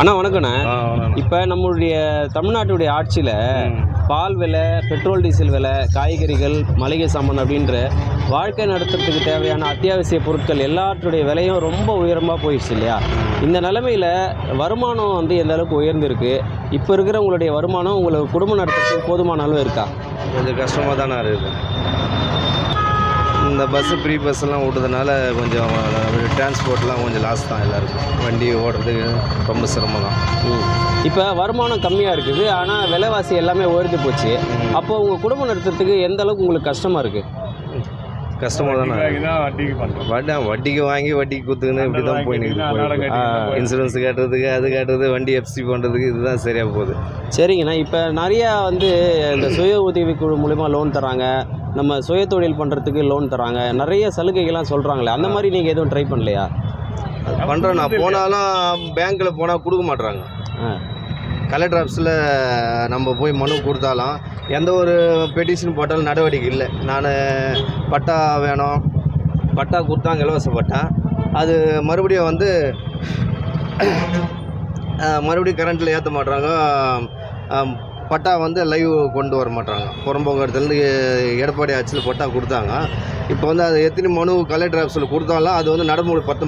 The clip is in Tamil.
அண்ணா வணக்கண்ணே. இப்போ நம்மளுடைய தமிழ்நாட்டுடைய ஆட்சியில். பால் விலை பெட்ரோல் டீசல் விலை காய்கறிகள் மளிகை சாமான் அப்படின்ற வாழ்க்கை நடத்துறதுக்கு தேவையான அத்தியாவசிய பொருட்கள் எல்லாத்துடைய விலையும் ரொம்ப உயரமாக போயிடுச்சு இல்லையா? இந்த நிலமையில் வருமானம் வந்து எந்த அளவுக்கு உயர்ந்திருக்கு? இப்போ இருக்கிற உங்களுடைய வருமானம் உங்களுக்கு குடும்பம் நடத்துறதுக்கு போதுமான அளவு இருக்கா? கொஞ்சம் கஷ்டமாக தானே இருக்குது இந்த பஸ்ஸு ஃப்ரீ பஸ்ஸெல்லாம் விட்டதுனால கொஞ்சம் டிரான்ஸ்போர்ட்லாம் கொஞ்சம் லாஸ் தான் எல்லாருக்கும். வண்டி ஓடுறதுக்கு ரொம்ப சிரமம் தான் இப்போ வருமானம் கம்மியாக இருக்குது. ஆனால் விலைவாசி எல்லாமே உயர்ந்து போச்சு. அப்போ உங்கள் குடும்பம் நடத்துறதுக்கு எந்த அளவுக்கு உங்களுக்கு கஷ்டமாக இருக்குது கஷ்டமாக தானே. வட்டிக்கு பண்ணுறோம் வட்டி வட்டிக்கு வாங்கி வட்டிக்கு குத்துக்குன்னு இப்படி தான் போயின்னு இன்சூரன்ஸ் கட்டுறதுக்கு அது கட்டுறது வண்டி எஃப்சி பண்ணுறதுக்கு இதுதான் சரியாக போகுது. சரிங்கண்ணா. இப்போ நிறையா வந்து இந்த சுய உதவிக்குழு மூலிமா லோன் தராங்க நம்ம சுய தொழில் பண்ணுறதுக்கு லோன் தராங்க. நிறைய சலுகைகள்லாம் சொல்கிறாங்களே அந்த மாதிரி நீங்கள் எதுவும் ட்ரை பண்ணலையா? பண்ணுறேன் நான் போனாலும் பேங்க்கில் போனால் கொடுக்க மாட்றாங்க. ஆ. கலெக்டர் ஆஃபீஸில் நம்ம போய் மனு கொடுத்தாலும் எந்த ஒரு பெட்டிஷன் போட்டாலும் நடவடிக்கை இல்லை. நான் பட்டா வேணும். பட்டா கொடுத்தாங்க இலவச பட்டா அது மறுபடியும் வந்து மறுபடியும் கரண்ட்டில் ஏற்ற மாட்றாங்க. அம், பட்டா வந்து லைவ் கொண்டு வர மாட்டாங்க. புறம்போக்குவரத்துலேருந்து எடப்பாடி ஆட்சியில் பட்டா கொடுத்தாங்க. இப்போ வந்து அது எத்தனை மனு கலெக்டர் ஆஃபீஸில் கொடுத்தாலும் அது வந்து நடைமுறை பற்ற